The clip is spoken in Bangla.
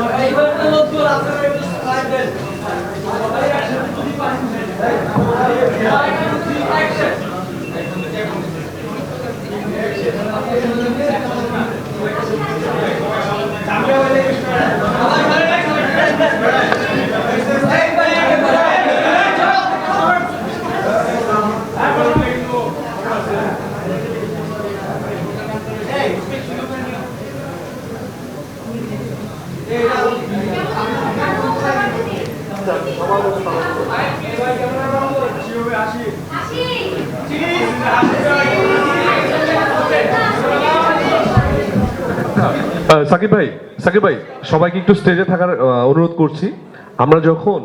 শর্ট ফিল্ম কিছু সাকিব ভাই সাকিব ভাই সবাইকে একটু স্টেজে থাকার অনুরোধ করছি। আমরা যখন